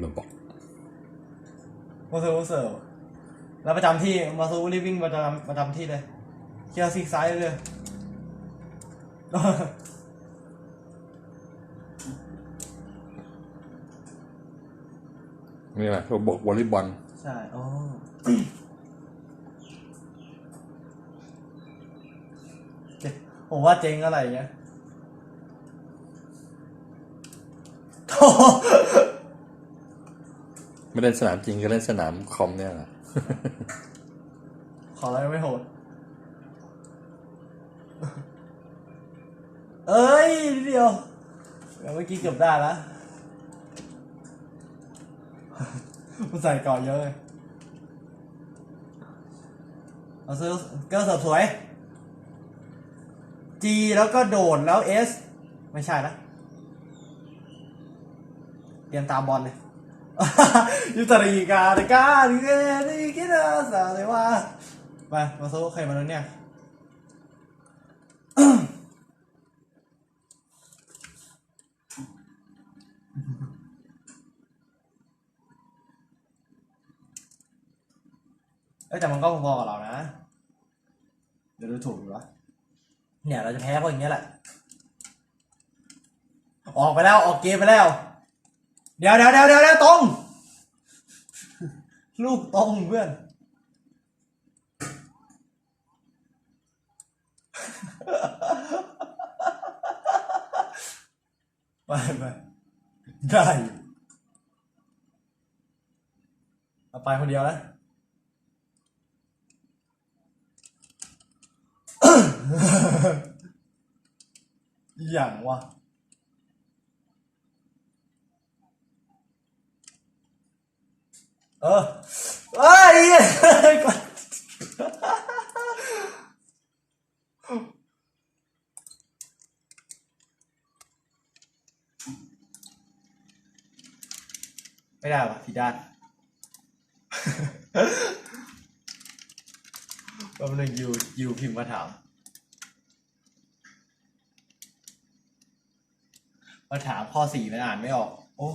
โรบอกมาซูเสิร์ฟแล้วประจำที่มาซูรีบวิ่งประจำประจำที่เลยเคียร์ซิกซ้ายเลยนี่แหละโรบอกวอลเลย์บอลใช่อ๋อเจ๊ผมว่าเจ๊งอะไรอย่างเงี้ยโถ่ ไม่เล่นสนามจริงก็เล่นสนามคอมเนี่ยแหละขออะไรไม่โหด เอ้ยนิดเดียวเดี๋ยวเมื่อกี้เกือบได้ล้วมันใส่ก่อนเยอะเลยเอาซื้อกอร์เสิร์ฟสวย G แล้วก็โดดแล้ว S ไม่ใช่นะเรียนตามบอลเลย ยุตริกาตะกาดิเกดิกินาสาเลยว่ามามาโซ่ใครมาแล้วเนี่ยเอ้แต่มันก็พอๆกับเรานะ เดี๋ยวดูถูกอยู่วะเนี่ยเราจะแพ้เพราะอย่างเงี้ยแหละ ออกไปแล้วออกเกมไปแล้ว เดี๋ยวเดี๋ยวเดี๋ยวเดี๋ยวเดี๋ยวตรง ลูกตรงเพื่อน ไปไปได้เอาไปคนเดียวนะอย่างวะ เออเอ้ยไม่ได้วะผิดด้านแป๊บนึงยูยูพิมพ์มาถาม มาถามข้อสี่มันอ่านไม่ออก โอ้